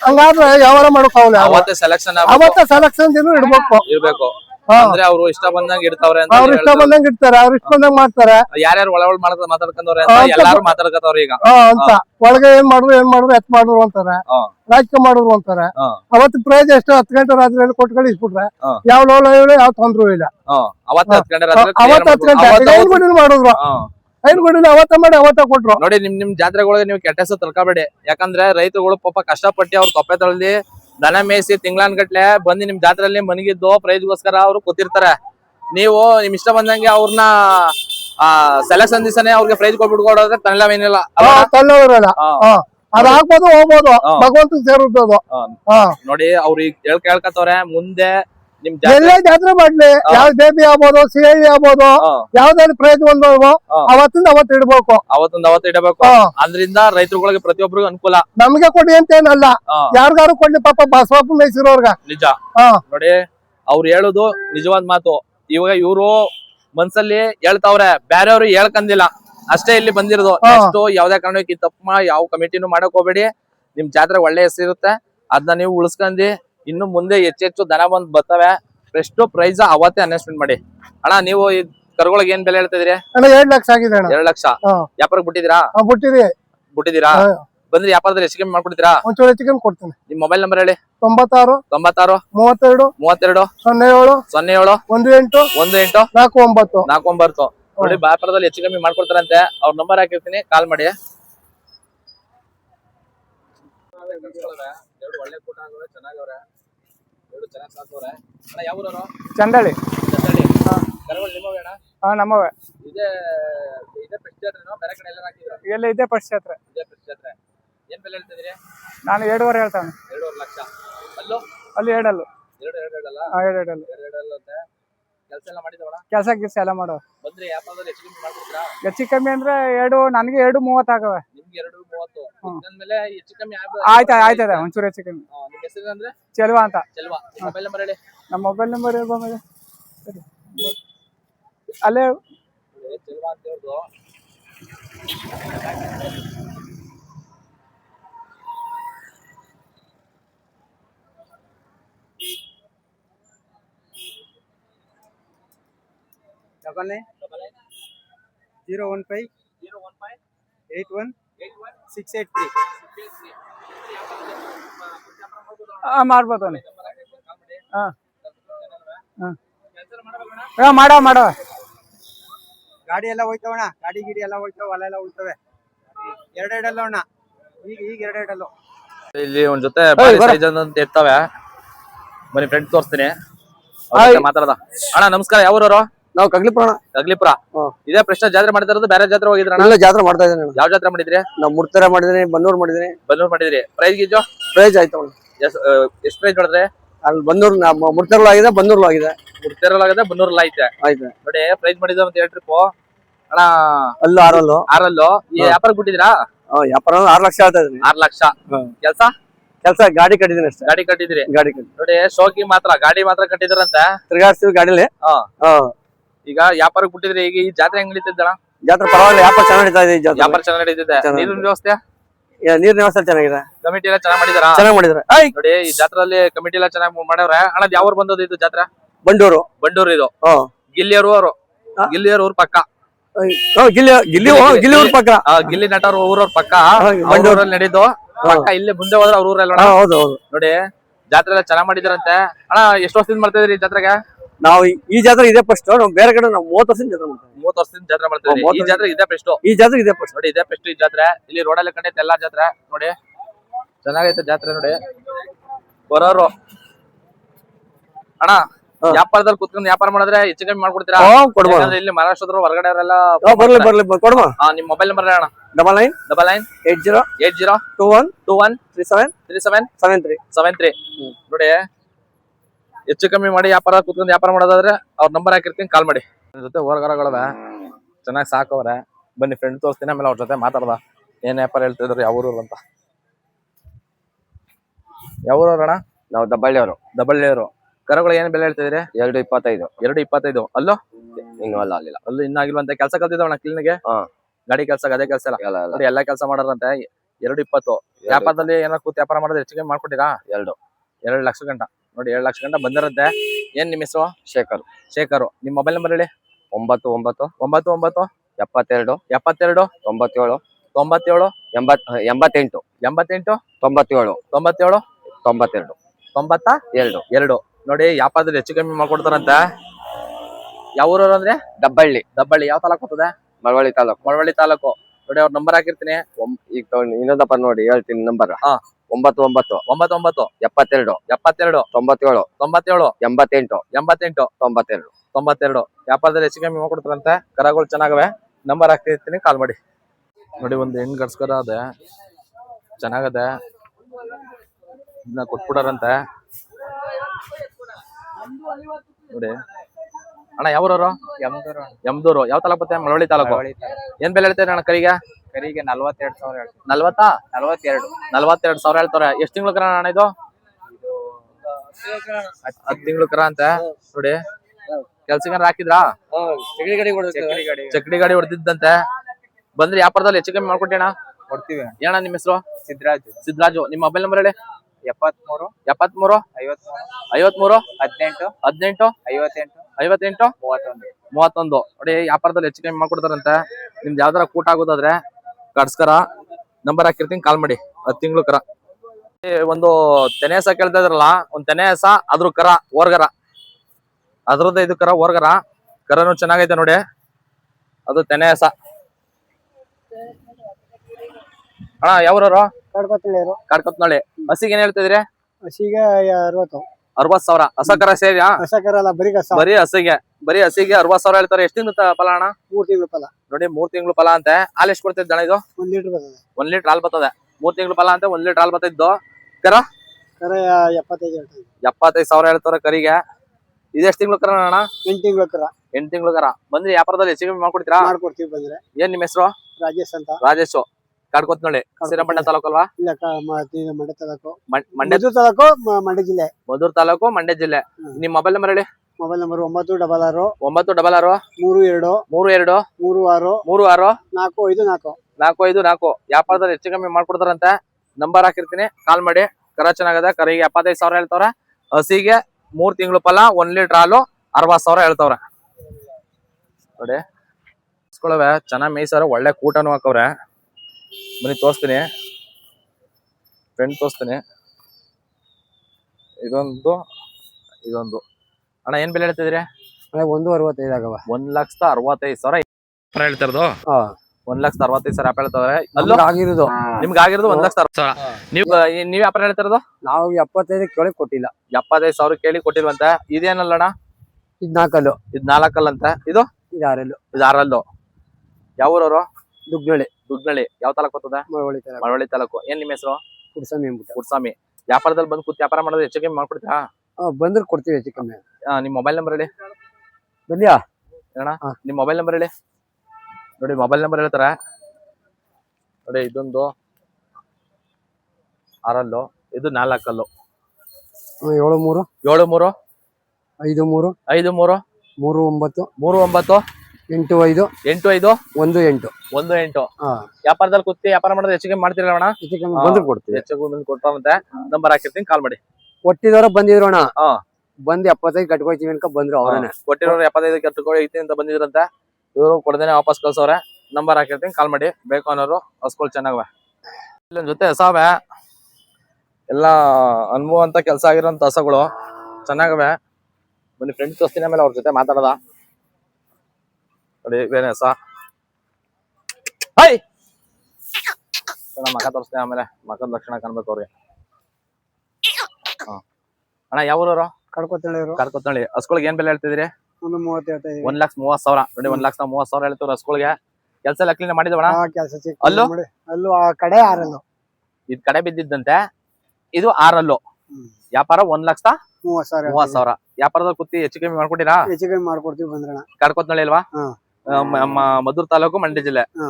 ಹಂಗಾದ್ರೆ ಯಾವಾರ ಮಾಡೋಕಾವಲ್ಲ ಅವತ್ತೇ ಸೆಲೆಕ್ಷನ್ ಅವತ್ತ ಸೆಲೆಕ್ಷನ್ ದಿನ ಇಡ್ಬೇಕು. ಇರ್ಬೇಕು. ಅಂದ್ರೆ ಅವ್ರು ಇಷ್ಟ ಬಂದಂಗ ಇಡ್ತಾವ್ರೆ ಅಂತ ಅವ್ರ ಇಷ್ಟ ಬಂದಂಗ ಇಡ್ತಾರೆ ಅವ್ರ ಇಷ್ಟ ಬಂದಂಗ ಮಾಡ್ತಾರೆ. ಯಾರ್ಯಾರು ಒಳ ಒಳ ಮಾಡ್ತಾರೆ ಮಾತಾಡ್ಕೊಂಡವ್ರೆ ಎಲ್ಲಾರು ಮಾತಾಡ್ಕತ್ತವ್ರೆ ಈಗ. ಅಂತ. ಒಳಗೆ ಏನ್ ಮಾಡಿದ್ರು ಏನ್ ಮಾಡಿದ್ರು ಎತ್ ಮಾಡಿದ್ರು ಅಂತಾರೆ. ರಾಜಕೀಯ ಮಾಡಿದ್ರು ಅಂತಾರೆ. ಅವತ್ತು ಪ್ರೈಸ್ ಎಷ್ಟು? ಹತ್ತು ಗಂಟೆ ರಾತ್ರಿ ಕೊಟ್ಟು ಕಳಿಸ್ಬಿಟ್ರೆ. ಯಾವ ಲೋಲ ಹೇಳಿ ಯಾವ ತೊಂದ್ರು ಇಲ್ಲ. ಅವತ್ತ ಹತ್ ಗಂಟೆ ಅವತ್ತು ಹತ್ತು ಗಂಟೆ. ಮಾಡಿದ್ರು ಐದು ಕೊಡಿಲ್ಲ ಅವತ್ತ ಮಾಡಿ ಅವತ್ತ ಕೊಟ್ರು. ನೋಡಿ ನಿಮ್ ನಿಮ್ ಜಾತ್ರೆಗಳಿಗೆ ನೀವು ಕೆಟ್ಟ ಹೆಸರು ತಳ್ಕೊಬೇಡಿ. ಯಾಕಂದ್ರೆ ರೈತರುಗಳು ಪಾಪ ಕಷ್ಟಪಟ್ಟಿ ಅವ್ರ ತೊಪ್ಪೆ ತಳ್ಳಿ ದನ ಮೇಯಿಸಿ ತಿಂಗಳನ್ ಗಟ್ಲೆ ಬಂದು ನಿಮ್ ಜಾತ್ರೆಯಲ್ಲಿ ಮನಗಿದ್ದು ಪ್ರೈಜ್ಗೋಸ್ಕರ ಅವ್ರು ಕೂತಿರ್ತಾರೆ. ನೀವು ನಿಮ್ ಇಷ್ಟ ಬಂದಂಗೆ ಅವ್ರನ್ನ ಆ ಸೆಲೆಕ್ಷನ್ ದಿವಸನೇ ಅವ್ರಿಗೆ ಪ್ರೈಜ್ ಕೊಟ್ಬಿಟ್ಕೊಡೋದ್ರೆ ತನ್ನವೇನಿಲ್ಲ ತಳ್ಳೋರಲ್ಲ ಅದ್ ಹಾಕ್ಬೋದು ಹೋಗ್ಬೋದು. ಭಗವಂತ. ಹಾ. ನೋಡಿ ಅವ್ರಿಗೆ ಕೇಳ್ಕೇಳ್ಕತ್ತವ್ರೆ ಕೇಳ್ ಕೇಳ್ಕತ್ತವ್ರೆ ಮುಂದೆ ಎಲ್ಲೇ ಜಾತ್ರೆ? ಮಾಡ್ಲಿ? ಯಾವ ದೇವಿ ಆಗ್ಬೋದು ಸಿ ಐ ಆಗ್ಬೋದು ಯಾವ್ದಾದ್ರು ಪ್ರೈಸ್. ಅವತ್ತಿಂದ ಅವತ್ತು ಇಡ್ಬೇಕು. ಅವತ್ತಿಂದ ಅವತ್ತು ಇಡಬೇಕು. ಅದ್ರಿಂದ ರೈತರುಗಳಿಗೆ ಪ್ರತಿಯೊಬ್ಬರಿಗೂ ಅನುಕೂಲ. ನಮ್ಗೆ ಕೊಡಿ ಅಂತ ಏನಲ್ಲ. ಯಾರ್ಗಾರು ಕೊಡ್ಲಿ ಪಾಪ ಬಸವಪ್ಪ ಮೈಸೂರವ್ರಗ. ನಿಜ. ನೋಡಿ ಅವ್ರು ಹೇಳುದು ನಿಜವಾದ ಮಾತು. ಇವಾಗ ಇವರು ಮನ್ಸಲ್ಲಿ ಹೇಳ್ತಾವ್ರೆ ಬ್ಯಾರೆಯವ್ರು ಹೇಳ್ಕಂದಿಲ್ಲ. ಅಷ್ಟೇ ಇಲ್ಲಿ ಬಂದಿರೋದು. ಅಷ್ಟು ಯಾವ್ದೇ ಕಾರಣಕ್ಕೆ ತಪ್ಪ ಯಾವ ಕಮಿಟಿನೂ ಮಾಡಕ್ ಹೋಗ್ಬೇಡಿ. ನಿಮ್ ಜಾತ್ರೆ ಒಳ್ಳೆ ಹೆಸರಿರುತ್ತೆ ಅದನ್ನ ನೀವು ಉಳಿಸ್ಕೊಂಡಿ. ಇನ್ನು ಮುಂದೆ ಹೆಚ್ಚೆಚ್ಚು ದನ ಬಂದ್ ಬರ್ತವೆ. ಎಷ್ಟು ಪ್ರೈಸ್ ಅವತ್ತೇ ಅನೌನ್ಸ್ಮೆಂಟ್ ಮಾಡಿ. ಅಣ್ಣ ನೀವು ಈ ಕರುಗಳಿಗೆ ಏನ್ ಬೆಲೆ ಹೇಳ್ತಿದ್ರಿ ಅಣ್ಣ ಎರಡ್ ಲಕ್ಷ ಆಗಿದೆ ಅಣ್ಣ. ಎರಡ್ ಲಕ್ಷ. ಹಾ. ವ್ಯಾಪಾರಕ್ಕೆ ಬಿಟ್ಟಿದ್ದೀರಾ? ಹಾ, ಬಿಟ್ಟಿದ್ದೀರಾ? ಹಾ. ಬಂದ್ರಿ ವ್ಯಾಪಾರದಲ್ಲಿ ಎಷ್ಟು ಕಮ್ಮಿ ಮಾಡ್ಕೊಡ್ತೀರಾ? ಒಂಚೂರು ಹೆಚ್ಚಿಗೆ ಕೊಡ್ತೀನಿ. ನಿಮ್ ಮೊಬೈಲ್ ನಂಬರ್ ಹೇಳಿ. ತೊಂಬತ್ತಾರು ತೊಂಬತ್ತಾರು ಮೂವತ್ತೆರಡು ಮೂವತ್ತೆರಡು ಸೊನ್ನೆ ಏಳು ಸೊನ್ನೆ ಏಳು ಒಂದು ಎಂಟು ಒಂದು ಎಂಟು ನಾಲ್ಕು ಒಂಬತ್ತು. ನಾಲ್ಕು ಒಂಬತ್ತು. ನೋಡಿ ವ್ಯಾಪಾರದಲ್ಲಿ ಹೆಚ್ಚು ಕಮ್ಮಿ ಮಾಡ್ಕೊಡ್ತಾರಂತೆ. ಅವ್ರ ನಂಬರ್ ಹಾಕಿರ್ತೀನಿ. ಕಾಲ್ ಮಾಡಿ. ಒಳ್ಳೆ ಕೂಟ ಚೆನ್ನಾಗವ್ರೆ. ಎರಡು ಚೆನ್ನಾಗಿ ಸಾಕವ್ರೆ ಅಣ್ಣ ಯಾವ ಊರವರು? ಚಂದಳಿ ಕರಗಳು ನಿಮ್ಮವೇ ಅಣ್ಣ? ಹಾ ನಮ್ಮವೇ ಇದೇ ಇದೇ ಫೆಸ್ಟ್ ಜಾತ್ರೆನೋ ಬೇರೆ ಕಡೆ ಎಲ್ಲ ಹಾಕಿದ್ರು ಎಲ್ಲ ಇದೆ ಫಸ್ಟ್ ಜಾತ್ರೆ ಇದೇ ಫೆಸ್ಟ್ ಜಾತ್ರೆ ಏನ್ ಬೆಲೆ ಹೇಳ್ತಿದ್ರಿ ನಾನು ಎರಡೂವರೆ ಹೇಳ್ತಾನೆ ಎರಡೂವರೆ ಲಕ್ಷ. ಅಲ್ಲೂ? ಅಲ್ಲಿ ಎರಡಲ್ಲು. ಎರಡು ಎರಡು ಎರಡಲ್ಲ ಎರಡು ಹೇಳಲ್ಲ ಎರಡು ಎರಡಲ್ಲ ಅಂತೆ. ಕೆಲಸ ಗಿಲ್ಸ ಎಲ್ಲ ಮಾಡೋ ಹೆಚ್ಚು ಕಮ್ಮಿ ಅಂದ್ರೆ ಎರಡು ನನಗೆ ಎರಡು ಮೂವತ್ತು ಆಗವೆ. ಆಯ್ತಾ ಆಯ್ತದ ಒಂಚೂರು ಹೆಚ್ಚು ಕಮ್ಮಿ. ಚೆಲುವ ಅಂತ. ನಮ್ಮ ಮೊಬೈಲ್ ನಂಬರ್ ಹೇಳ್ಬೋದು ಅಲ್ಲೇ double zero one five zero one five eight one eight one six eight three. ಹಾಂ ಮಾಡ್ಬೋದು ಹಾಂ. ಹಾಂ. ಹಾಂ ಮಾಡೋ ಮಾಡವ ಗಾಡಿ ಎಲ್ಲ ಹೋಯ್ತವಣ್ಣ ಗಾಡಿ ಗಿಡಿ ಎಲ್ಲ ಹೋಯ್ತಾವ ಹೊಲ ಎಲ್ಲ ಹೋಯ್ತವೆ ಎರಡೆರಡಲ್ಲ ಅಣ್ಣ. ಈಗ ಈಗ ಎರಡೆರಡಲ್ಲ. ಇಲ್ಲಿ ಒಂದ್ ಜೊತೆ ಅಂತ ಇರ್ತವೆ. ಬನ್ನಿ ಫ್ರೆಂಡ್ ತೋರಿಸ್ತೀನಿ. ಮಾತಾಡದ. ಅಣ್ಣ ನಮಸ್ಕಾರ. ಯಾವ್ರವ್ರು? ನಾವು ಕಗ್ಲಿಪುರ ಕಗ್ಲಿಪುರ. ಇದೇ ಪ್ರಶ್ನೆ ಜಾತ್ರೆ ಮಾಡ್ತಾ ಇರೋದು ಬೇರೆ ಜಾತ್ರೆ ಹೋಗಿದ್ರ ಎಲ್ಲ ಜಾತ್ರೆ ಮಾಡ್ತಾ ಇದ್ದೀನಿ ಯಾವ ಜಾತ್ರೆ ಮಾಡಿದ್ರಿ? ನಾವು ಮುಡ್ತರ ಮಾಡಿದೀನಿ ಬನ್ನೂರ್ ಮಾಡಿದೀನಿ ಬನ್ನೂರ್ ಮಾಡಿದ್ರಿ. ಪ್ರೈಸ್ ಗೀಜು ಪ್ರೈಸ್ ಆಯ್ತು ಎಷ್ಟು ಪ್ರೈಸ್ ನೋಡಿದ್ರೆ ಅಲ್ಲಿ ಬನ್ನೂರ್ ಮುಡ್ತರ್ಲು ಆಗಿದೆ ಬನ್ನೂರ್ಲು ಆಗಿದೆ. ಮುರ್ತರಲ್ಲಾಗಿದೆ ಬನ್ನೂರ್ ಐತೆ ಆಯ್ತು. ನೋಡಿ ಪ್ರೈಸ್ ಮಾಡಿದ ಅಂತ ಟ್ರಿಪ್ ಅಣ್ಣ ಅಲ್ಲೂ ಆರಲ್ಲು. ಆರಲ್ಲು. ಈ ವ್ಯಾಪಾರ ಕೊಟ್ಟಿದ್ದೀರಾ? ವ್ಯಾಪಾರ ಆರ್ ಲಕ್ಷ ಆಗ್ತಾ ಇದ್ದೀನಿ. ಆರ್ ಲಕ್ಷ. ಕೆಲ್ಸ? ಕೆಲ್ಸ ಗಾಡಿ ಕಟ್ಟಿದೀನಿ ಅಷ್ಟೇ. ಗಾಡಿ ಕಟ್ಟಿದ್ರಿ ಗಾಡಿ ಕಟ್ಟಿ. ನೋಡಿ ಶೋಕಿ ಮಾತ್ರ ಗಾಡಿ ಮಾತ್ರ ಕಟ್ಟಿದ್ರಂತೆ ತಿರ್ಗಾಡ್ತೀವಿ ಗಾಡಿಲಿ. ಹಾ. ಈಗ ವ್ಯಾಪಾರಕ್ಕೆ ಬಿಟ್ಟಿದ್ರೆ ಈಗ ಈ ಜಾತ್ರೆ ಹೆಂಗ್ ನಡೀತಿದ್ದಣ ಜಾತ್ರೆ ಪರವಾಗಿಲ್ಲ ವ್ಯಾಪಾರ ಚೆನ್ನಾಗಿ ನಡೀತಾ ಇದೆ ಈ ಜಾತ್ರೆ. ವ್ಯಾಪಾರ ಚೆನ್ನಾಗಿ ನಡೀತಿದೆ. ಚೆನ್ನಾಗಿ ನೀರಿನ ವ್ಯವಸ್ಥೆ? ನೀರಿನ ವ್ಯವಸ್ಥೆ ಚೆನ್ನಾಗಿದೆ. ಕಮಿಟಿ ಎಲ್ಲ ಚೆನ್ನಾಗಿ ಮಾಡಿದಾರ? ಚೆನ್ನಾಗಿ ಮಾಡಿದ್ರೆ. ನೋಡಿ ಈ ಜಾತ್ರೆಯಲ್ಲಿ ಕಮಿಟಿ ಎಲ್ಲ ಚೆನ್ನಾಗಿ ಮಾಡವ್ರೆ. ಅಣ್ಣ ಯಾವ ಊರ್ ಬಂದದ್ದು ಇದು ಜಾತ್ರೆ? ಬಂಡೂರು. ಬಂಡೂರು ಇದು. ಹ್ಮ್ ಗಿಲ್ಲಿಯರು ಅವರು. ಹಾ? ಗಿಲ್ಲಿಯರು ಊರ್ ಪಕ್ಕ. ಗಿಲ್ಲಿ ಗಿಲ್ಲಿ ಗಿಲ್ಲಿ ಊರ್ ಪಕ್ಕ. ಆ, ಗಿಲ್ಲಿ ನಟ ಊರವ್ರ ಪಕ್ಕ. ಬಂಡೂರು. ಬಂಡೂರಲ್ಲಿ ನಡೀತು ಪಕ್ಕ ಇಲ್ಲಿ ಮುಂದೆ ಹೋದ್ರೆ ಅವ್ರ ಊರಲ್ಲ ಹಾ ಹೌದು ಹೌದು. ನೋಡಿ ಜಾತ್ರೆ ಎಲ್ಲ ಚೆನ್ನಾಗಿ ಮಾಡಿದಾರಂತೆ. ಅಣ್ಣ ಎಷ್ಟು ವರ್ಷದಿಂದ ಮಾಡ್ತಾ ಇದ್ರಿ ಈ ಜಾತ್ರೆಗೆ? ನಾವು ಈ- ಜಾತ್ರೆ ಇದೆ ಫಸ್ಟ್ ನಾವು ಬೇರೆ ಕಡೆ ನಾವು ಮೂವತ್ತು ವರ್ಷದಿಂದ ಜಾತ್ರೆ ಮಾಡ್ತೀವಿ ಮೂವತ್ತು ವರ್ಷದಿಂದ ಜಾತ್ರೆ ಮಾಡ್ತೀವಿ ಈ ಜಾತ್ರೆ ಇದೇ ಫಸ್ಟ್ ಈ ಜಾತ್ರೆ ಇದೆ ಫಸ್ಟ್ ನೋಡಿ ಇದೇ ಫಸ್ಟ್ ಈ ಜಾತ್ರೆ. ಇಲ್ಲಿ ರೋಡಲ್ಲಿ ಕಂಡೈತೆ ಎಲ್ಲಾ ಜಾತ್ರೆ. ನೋಡಿ ಚೆನ್ನಾಗೈತೆ ಜಾತ್ರೆ ನೋಡಿ. ಬರೋರು. ಅಣ್ಣ. ವ್ಯಾಪಾರದಲ್ಲಿ ಕುತ್ಕೊಂಡು ವ್ಯಾಪಾರ ಮಾಡಿದ್ರೆ ಹೆಚ್ಚು ಕಮ್ಮಿ ಮಾಡ್ಕೊಡ್ತೀರಾ? ಹಾ ಕೊಡ್ಬೋದು. ಯಾಕಂದ್ರೆ ಇಲ್ಲಿ ಮಹಾರಾಷ್ಟ್ರದವ್ರು ಹೊರಗಡೆ ಅವರೆಲ್ಲ ಹಾ, ಬರ್ಲಿ ಬರ್ಲಿ ಬರ್- ಕೊಡುವ. ನಿಮ್ ಮೊಬೈಲ್ ನಂಬರ್ ಅಣ್ಣ double nine double nine eight zero eight zero two one two one three seven three seven seven three seven three ನೋಡಿ ಹೆಚ್ಚು ಕಮ್ಮಿ ಮಾಡಿ ವ್ಯಾಪಾರ ಕುತ್ಕೊಂಡು ವ್ಯಾಪಾರ ಮಾಡೋದಾದ್ರೆ ಅವ್ರ ನಂಬರ್ ಹಾಕಿರ್ತೀನಿ ಕಾಲ್ ಮಾಡಿ. ನನ್ನ ಜೊತೆ ಹೊರಗರಗಳವೆ ಚೆನ್ನಾಗಿ ಸಾಕವ್ರೆ. ಬನ್ನಿ ಫ್ರೆಂಡ್ ತೋರಿಸ್ತೀನಿ ಆಮೇಲೆ ಅವ್ರ ಜೊತೆ ಮಾತಾಡ್ದ. ಏನ್ ವ್ಯಾಪಾರ ಹೇಳ್ತಿದ್ರು ಯಾವ ಊರು ಅಂತ? ಯಾವ ಊರು ಅಣ್ಣ? ನಾವು ದಬ್ಬಳ್ಳಿಯವರು. ದಬ್ಬಳ್ಳಿಯವರು. ಕರಗಳು ಏನ್ ಬೆಲೆ ಹೇಳ್ತಿದ್ರಿ ಎರಡು ಇಪ್ಪತ್ತೈದು. ಎರಡು ಇಪ್ಪತ್ತೈದು. ಅಲ್ಲೋ? ಇನ್ನು ಅಲ್ಲ ಅಲ್ಲಿಲ್ಲ. ಅಲ್ಲೂ ಅಂತ ಕೆಲಸ ಕಲ್ತಿದ್ದವಣ್ಣ ಕ್ಲೀನ್ಗೆ. ಗಾಡಿ ಕೆಲಸ ಅದೇ ಕೆಲಸ ಇಲ್ಲ ಎಲ್ಲ ಕೆಲಸ ಮಾಡಾರಂತೆ ಎರಡು ಇಪ್ಪತ್ತು. ವ್ಯಾಪಾರದಲ್ಲಿ ಏನಾರ ಕೂತ್ ವ್ಯಾಪಾರ ಮಾಡಿದ್ರೆ ಹೆಚ್ಚಿಗೆ ಮಾಡ್ಕೊಟ್ಟಿರಾ? ಎರಡು. ಎರಡು ಲಕ್ಷ ಗಂಟ. ನೋಡಿ ಎರಡು ಲಕ್ಷ ಗಂಟ ಬಂದಿರುತ್ತೆ. ಏನ್ ನಿಮ್ಮ ಹೆಸರು? ಶೇಖರ್. ಶೇಖರ್. ನಿಮ್ಮ ಮೊಬೈಲ್ ನಂಬರ್ ಹೇಳಿ. ಒಂಬತ್ತು ಒಂಬತ್ತು. ಒಂಬತ್ತು ಒಂಬತ್ತು. ಎಪ್ಪತ್ತೆರಡು. ಎಪ್ಪತ್ತೆರಡು. ತೊಂಬತ್ತೇಳು. ತೊಂಬತ್ತೇಳು. ಎಂಬತ್ ಎಂಬತ್ತೆಂಟು. ಎಂಬತ್ತೆಂಟು. ತೊಂಬತ್ತೇಳು. ತೊಂಬತ್ತೇಳು. ತೊಂಬತ್ತೆರಡು. ತೊಂಬತ್ತ ಎರಡು. ಎರಡು. ನೋಡಿ ವ್ಯಾಪಾರದಲ್ಲಿ ಹೆಚ್ಚು ಕಮ್ಮಿ ಮಾಡ್ಕೊಡ್ತಾರಂತೆ. ಯಾವ ಊರವ್ರು ಅಂದ್ರೆ? ದಬ್ಬಳ್ಳಿ. ದಬ್ಬಳ್ಳಿ. ಯಾವ ತಾಲೂಕು ಹೋಗ್ತದೆ ಮಳವಳ್ಳಿ ತಾಲೂಕು. ಮಳವಳ್ಳಿ ತಾಲೂಕು. ನೋಡಿ ಅವ್ರ ನಂಬರ್ ಹಾಕಿರ್ತೀನಿ. ಈಗ ಇನ್ನೊಂದಪ್ಪ ನೋಡಿ ಹೇಳ್ತೀನಿ ನಂಬರ್. ಹಾ. ಒಂಬತ್ತು ಒಂಬತ್ತು. ಒಂಬತ್ತು ಒಂಬತ್ತು. ಎಪ್ಪತ್ತೆರಡು. ಎಪ್ಪತ್ತೆರಡು. ತೊಂಬತ್ತೇಳು. ತೊಂಬತ್ತೇಳು. ಎಂಬತ್ತೆಂಟು. ಎಂಬತ್ತೆಂಟು. ತೊಂಬತ್ತೆರಡು. ತೊಂಬತ್ತೆರಡು. ವ್ಯಾಪಾರದಲ್ಲಿ ಹೆಚ್ಚು ಕಮ್ಮಿ ಮಾಡ್ಕೊಡ್ತಾರಂತೆ. ಕರಗಳು ಚೆನ್ನಾಗವೆ. ನಂಬರ್ ಹಾಕ್ತಿರ್ತೀನಿ ಕಾಲ್ ಮಾಡಿ. ನೋಡಿ ಒಂದು ಹೆಣ್ಣು ಗಡ್ಸ್ಕರ ಅದೆ. ಚೆನ್ನಾಗದೆ. ಇದನ್ನ ಕೊಟ್ಬಿಡಾರಂತೆ. ನೋಡಿ. ಅಣ್ಣ ಯಾವ್ರವ್ರು? ಯಮದೂರು. ಯಾವ ತಾಲೂಕು ಬರುತ್ತೆ? ಮಳವಳ್ಳಿ ತಾಲೂಕು. ಏನ್ ಬೆಲೆ ಹೇಳ್ತಾರೆ ಅಣ್ಣ ಕರಿಗೆ? ಕರಿಗೆ ನಲ್ವತ್ತೆರಡು ಸಾವಿರ ಹೇಳ್ತಾರೆ ನಲ್ವತ್ತಾ? ನಲ್ವತ್ತೆರಡು. ನಲ್ವತ್ತೆರಡು ಸಾವಿರ ಹೇಳ್ತಾರೆ. ಎಷ್ಟು ತಿಂಗಳು ಕರ ಅಣ್ಣ ಇದು? ಹತ್ತು ತಿಂಗಳು ಕರ ಅಂತ. ನೋಡಿ. ಕೆಲ್ಸಗಾರ ಹಾಕಿದ್ರಾ? ಚಕ್ಡಿ ಗಾಡಿ ಚಕ್ಡಿ ಗಾಡಿ. ಹೊಡೆದಿದ್ದಂತೆ. ಬಂದ್ರೆ ವ್ಯಾಪಾರದಲ್ಲಿ ಹೆಚ್ಚು ಕಮ್ಮಿ ಮಾಡ್ಕೊಟ್ಟೇಣ ಕೊಡ್ತೀವಿ. ಏನ ನಿಮ್ಮ ಹೆಸರು? ಸಿದ್ದರಾಜು ಸಿದ್ದರಾಜು ನಿಮ್ಮ ಮೊಬೈಲ್ ನಂಬರ್ ಹೇಳಿ? ಎಪ್ಪತ್ಮೂರು ಎಪ್ಪತ್ಮೂರು ಐವತ್ಮೂರು ಐವತ್ಮೂರು ಹದಿನೆಂಟು ಹದಿನೆಂಟು ಐವತ್ತೆಂಟು ಐವತ್ತೆಂಟು ಮೂವತ್ತೊಂದು. ಮೂವತ್ತೊಂದು. ನೋಡಿ ವ್ಯಾಪಾರದಲ್ಲಿ ಹೆಚ್ಚು ಕಮ್ಮಿ ಮಾಡ್ಕೊಡ್ತಾರಂತೆ. ನಿಮ್ದು ಯಾವ್ದಾರ ಕೂಟ ಆಗೋದಾದ್ರೆ ಕಡ್ಸ್ಕರ ನಂಬರ್ ಹಾಕಿರ್ತೀನಿ ಕಾಲ್ ಮಾಡಿ. ಹತ್ತು ತಿಂಗಳು ಕರ. ಒಂದು ತೆನೆ ಹಸ ಕೇಳ್ತಾ ಇದ್ರಲ್ಲ ಒಂದ್ ತೆನೆ ಹಸ ಅದ್ರ ಕರ ಓರ್ಗರ. ಅದ್ರದ್ದು ಇದು ಕರ ಓರ್ಗರ. ಕರನು ಚೆನ್ನಾಗೈತೆ ನೋಡಿ. ಅದು ತೆನೆ ಹಸ ಅಣ್ಣ ಯಾವ್ರವ್ರು? ಕಾಡ್ಕೊತ್ನಳ್ಳಿ. ಹಸಿಗೆ ಏನ್ ಹೇಳ್ತಿದ್ರಿ? ಹಸಿಗೆ ಅರವತ್ತು. ಅರವತ್ ಸಾವಿರ. ಹಸ ಕರ ಕಸ. ಬರೀ ಹಸಿಗೆ. ಬರೀ ಹಸಿಗೆ ಅರವತ್ ಸಾವಿರ ಹೇಳ್ತಾರೆ. ಎಷ್ಟು ತಿಂಗಳು ಫಲ ಅಣ್ಣ? ಮೂರ್ ತಿಂಗಳು ಫಲ. ನೋಡಿ ಮೂರ್ ತಿಂಗಳು ಫಲ ಅಂತೆ. ಹಾಲು ಎಷ್ಟು ಕೊಡ್ತೈತೆ ಇದು? ಒಂದ್ ಲೀಟರ್ ಬರ್ತದೆ. ಒಂದ್ ಲೀಟರ್ ಹಾಲು ಬರ್ತದೆ. ಮೂರ್ ತಿಂಗಳು ಫಲ ಅಂತ ಒಂದ್ ಲೀಟರ್ ಹಾಲು ಬತ್ತಿದ್ದು ಕರ? ಎಪ್ಪತ್ತೈದು ಹೇಳ್ತದೆ ಎಪ್ಪತ್ತೈದು ಸಾವಿರ ಹೇಳ್ತಾರೆ ಕರಿಗೆ. ಇದೆಷ್ಟು ತಿಂಗಳು ಕರ ಅಣ್ಣ? ಎಂಟು ತಿಂಗಳು ಕರ. ಎಂಟು ತಿಂಗಳು ಕರ. ಬಂದ್ರೆ ವ್ಯಾಪಾರದಲ್ಲಿ ಹೆಚ್ಚು ಕಮ್ಮಿ ಮಾಡ್ಕೊಡ್ತೀರಾ? ಮಾಡ್ಕೊಡ್ತೀವಿ ಬಂದ್ರೆ. ಏನ್ ನಿಮ್ಮ ಹೆಸರು? ರಾಜೇಶ್ ಅಂತ. ರಾಜೇಶ್. ರಾಜೇಶು ನೋಡಿ ಶ್ರೀರಂಗಪಟ್ಟಣ ತಾಲೂಕು ಅಲ್ವಾ ಇಲ್ಲ ಮಂಡ್ಯ ತಾಲೂಕು. ಮಂಡ್ಯ ತಾಲೂಕು ಮಂಡ್ಯ ಜಿಲ್ಲೆ. ಮಧುರ್ ತಾಲೂಕು ಮಂಡ್ಯ ಜಿಲ್ಲೆ. ನಿಮ್ ಮೊಬೈಲ್ ನಂಬರ್ ಹೇಳಿ. ಮೊಬೈಲ್ ನಂಬರ್ ಒಂಬತ್ತು ಡಬಲ್ ಆರು ಒಂಬತ್ತು ಡಬಲ್ ಆರು ಮೂರು ಎರಡು ಮೂರು ಎರಡು ಮೂರು ಆರು ಮೂರು ಆರು ನಾಲ್ಕು ಐದು ನಾಲ್ಕು. ನಾಲ್ಕು ಐದು ನಾಲ್ಕು. ವ್ಯಾಪಾರದಲ್ಲಿ ಹೆಚ್ಚು ಕಮ್ಮಿ ಮಾಡ್ಕೊಡ್ತಾರಂತೆ. ನಂಬರ್ ಹಾಕಿರ್ತೀನಿ. ಕಾಲ್ ಮಾಡಿ. ಕರ ಚೆನ್ನಾಗದ. ಕರಿಗೆ ಎಪ್ಪತ್ತೈದು ಸಾವಿರ ಹೇಳ್ತವ್ರೆ. ಹಸಿಗೆ ಮೂರ್ ತಿಂಗಳು ಫಲ ಒಂದ್ ಲೀಟರ್ ಹಾಲು ಅರವತ್ ಸಾವಿರ ಹೇಳ್ತವ್ರೆ. ನೋಡಿ. ಇಸ್ಕೊಳವೆ. ಚೆನ್ನಾಗಿ ಮೇಯ್ಸಾರ ಒಳ್ಳೆ ಕೂಟನು ಹಾಕವ್ರೆ. ಬನ್ನಿ ತೋರಿಸ್ತೀನಿ. ಫ್ರೆಂಡ್ ತೋರಿಸ್ತೀನಿ. ಇದೊಂದು ಇದೊಂದು. ಅಣ್ಣ ಏನ್ ಬೆಲೆ ಹೇಳ್ತಿದ್ರಿ ಒಂದು ಅರವತ್ತೈದು ಆಗವ. ಒಂದ್ ಲಕ್ಷದ ಅರವತ್ತೈದು ಸಾವಿರ ಹೇಳ್ತಿರೋದು. ಒಂದ್ ಲಕ್ಷದ ಅರವತ್ತೈದು ಸಾವಿರ ವ್ಯಾಪಾರ ಹೇಳ್ತಾರೆ ಅಲ್ಲೋ ಆಗಿರೋದು. ನಿಮ್ಗೆ ಆಗಿರೋದು ಒಂದ್ ಲಕ್ಷದ ಅರವತ್ತು ಸಾವಿರ. ನೀವು ನೀವ್ ವ್ಯಾಪಾರ ಹೇಳ್ತಿರೋದು ನಾವು ಎಪ್ಪತ್ತೈದು ಕೇಳಿ ಕೊಟ್ಟಿಲ್ಲ. ಎಪ್ಪತ್ತೈದು ಸಾವಿರ ಕೇಳಿ ಕೊಟ್ಟಿಲ್ವಂತೆ. ಇದೇನಲ್ಲಣ್ಣ ಇದ್ ನಾಲ್ಕಲ್ಲು ಇದ್ ನಾಲ್ಕಲ್ಲಂತೆ. ಇದು? ಇದು ಆರಲ್ಲು. ಇದು ಆರಲ್ಲು. ಯಾವ ಊರವರು? ದುಗ್ನಳ್ಳಿ. ದುಡ್ನಳ್ಳಿ ಯಾವ ತಾಲೂಕು ಬರ್ತದೆ ಮಳವಳ್ಳಿ ತಾಲೂಕು. ಮಳವಳ್ಳಿ ತಾಲೂಕು. ಏನ್ ನಿಮ್ಮ ಹೆಸರು? ಕುಡ್ಸಮಿ ಅಂದ್ಬಿಟ್ಟು. ಕುಡ್ಸ್ವಾಮಿ ವ್ಯಾಪಾರದಲ್ಲಿ ಬಂದು ಕೂತ್ ವ್ಯಾಪಾರ ಮಾಡೋದು ಹೆಚ್ಚು ಕಮ್ಮಿ ಮಾಡ್ಕೊಡ್ತೀರಾ? ಬಂದ್ರೆ ಕೊಡ್ತೀವಿ ಹೆಚ್ಚು ಕಮ್ಮಿ. ನಿಮ್ಮ ನಿಮ್ ಮೊಬೈಲ್ ನಂಬರ್ ಹೇಳಿ. ಬಂದ್ಯಾ ಅಣ್ಣ ನಿಮ್ಮ ನಿಮ್ ಮೊಬೈಲ್ ನಂಬರ್ ಹೇಳಿ. ನೋಡಿ ಮೊಬೈಲ್ ನಂಬರ್ ಹೇಳ್ತಾರ. ನೋಡಿ ಇದೊಂದು ಆರಲ್ಲು ಇದು ನಾಲ್ಕಲ್ಲು. ಏಳು ಮೂರು ಏಳು ಮೂರು ಐದು ಮೂರು ಐದು ಮೂರು ಮೂರು ಒಂಬತ್ತು ಮೂರು ಒಂಬತ್ತು ಎಂಟು ಐದು ಎಂಟು ಐದು ಒಂದು ಎಂಟು. ಒಂದು ಎಂಟು. ವ್ಯಾಪಾರದಲ್ಲಿ ಕೂತಿ ವ್ಯಾಪಾರ ಮಾಡೋದು ಹೆಚ್ಚಿಗೆ ಮಾಡ್ತೀರಲ್ಲ ಅಣ್ಣ ಹೆಚ್ಚಿಗೆ ಕೊಡ್ತೀವಿ. ಹೆಚ್ಚಿಗೆ ಬಂದು ಕೊಡ್ತಾರಂತೆ ನಂಬರ್ ಹಾಕಿರ್ತೀನಿ ಕಾಲ್ ಮಾಡಿ. ಕೊಟ್ಟಿದವ್ರ ಬಂದಿದ್ರು ಅಣ್ಣ. ಬಂದ್ ಎಪ್ಪತ್ತೈದು ಕಟ್ಕೊಯ್ತೀವಿ ಅನ್ಕ ಬಂದ್ರು ಅವ್ರನ್ನ. ಕೊಟ್ಟಿರೋರು ಎಪ್ಪತ್ತೈದು ಕಟ್ಕೊಳ್ತೀನಿ ಅಂತ ಬಂದಿದ್ರಂತ. ಇವರು ಕೊಡ್ದೇನೆ ವಾಪಸ್ ಕಳ್ಸವ್ರೆ. ನಂಬರ್ ಹಾಕಿರ್ತೀನಿ ಕಾಲ್ ಮಾಡಿ. ಬೇಕು ಅನ್ನೋರು ಹಸ್ಕೊಳ್ ಚೆನ್ನಾಗವೆ ಇಲ್ಲೊಂದ್ ಜೊತೆ ಹಸಾವೆ. ಎಲ್ಲ ಅನುಭವ ಅಂತ ಕೆಲಸ ಆಗಿರೋಂಥ ಹಸಗಳು. ಚೆನ್ನಾಗವೆ ಬನ್ನಿ ಫ್ರೆಂಡ್ ತೋರಿಸ್ತೀನಿ ಆಮೇಲೆ ಅವ್ರ ಜೊತೆ ಮಾತಾಡದ. ನೋಡಿ ಬೇರೆ ಹಸ. ಹೈ! ಮಖ ತೋರಿಸ್ತೀನಿ ಆಮೇಲೆ. ಮಗದ ಲಕ್ಷಣ ಕಾಣ್ಬೇಕು ಅವ್ರಿಗೆ. ಅಣ್ಣ ಯಾವ ಊರವರು? ಕಡ್ಕೊತೇಳಿದ್ರು ಕರ್ಕೊತಳ್ಳಿ. ಹಸ್ಗಳಿಗೆ ಏನ್ ಬೆಲೆ ಹೇಳ್ತಿದ್ರಿ ಒಂದು ಮೂವತ್ತು ಹೇಳ್ತಾ ಇದೀವಿ. ಒಂದ್ ಲಕ್ಷ ಮೂವತ್ ಸಾವಿರ. ನೋಡಿ ಒಂದ್ ಲಕ್ಷ ಮೂವತ್ ಸಾವಿರ ಹೇಳ್ತೀವಿ ಹಸ್ಗಳಿಗೆ ಕೆಲಸ ಎಲ್ಲ ಕ್ಲೀನ್ ಮಾಡಿದವಣ ಆ ಕೆಲಸ ಚಿಕ್ಕ ಅಲ್ಲೂ? ಮಾಡಿ. ಅಲ್ಲೂ ಆ ಕಡೆ ಆರಲ್ಲು. ಇದ್ ಕಡೆ ಬಿದ್ದಿದ್ದಂತೆ. ಇದು ಆರಲ್ಲು. ವ್ಯಾಪಾರ ಒಂದ್ ಲಕ್ಷ ಮೂವತ್ ಸಾವಿರ ಮೂವತ್. ಸಾವಿರ. ವ್ಯಾಪಾರದಲ್ಲಿ ಕುತ್ತಿ ಹೆಚ್ಚು ಕಮ್ಮಿ ಮಾಡ್ಕೊಟ್ಟಿರಾ? ಹೆಚ್ಚು ಕಮ್ಮಿ ಮಾಡ್ಕೊಡ್ತೀವಿ ಬಂದ್ರಣ ಕಡ್ಕೊತ್ನಳ್ಳಿ ಅಲ್ವಾ? ಹಾ. ನಮ್ಮ ಮಧುರ್ ತಾಲೂಕು ಮಂಡ್ಯ ಜಿಲ್ಲೆ. ಹಾ.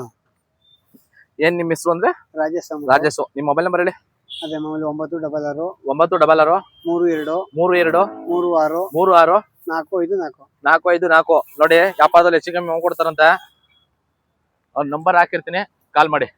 ಏನ್ ನಿಮ್ ಹೆಸರು ಅಂದ್ರೆ? ರಾಜೇಶ್. ರಾಜೇಶ್. ನಿಮ್ ಮೊಬೈಲ್ ನಂಬರ್ ಹೇಳಿ. ಅದೇ ಮಾಮೂಲಿ ಒಂಬತ್ತು ಡಬಲ್ ಆರು. ಒಂಬತ್ತು ಡಬಲ್ ಆರು? ಮೂರು ಎರಡು. ಮೂರು ಎರಡು? ಮೂರು ಆರು. ಮೂರು ಆರು? ನಾಲ್ಕು ಐದು ನಾಲ್ಕು. ನಾಲ್ಕು ಐದು ನಾಲ್ಕು. ನೋಡಿ ವ್ಯಾಪಾರದಲ್ಲಿ ಹೆಚ್ಚು ಕಮ್ಮಿ ಕೊಡ್ತಾರಂತೆ ಅವ್ರ ನಂಬರ್ ಹಾಕಿರ್ತೀನಿ. ಕಾಲ್ ಮಾಡಿ.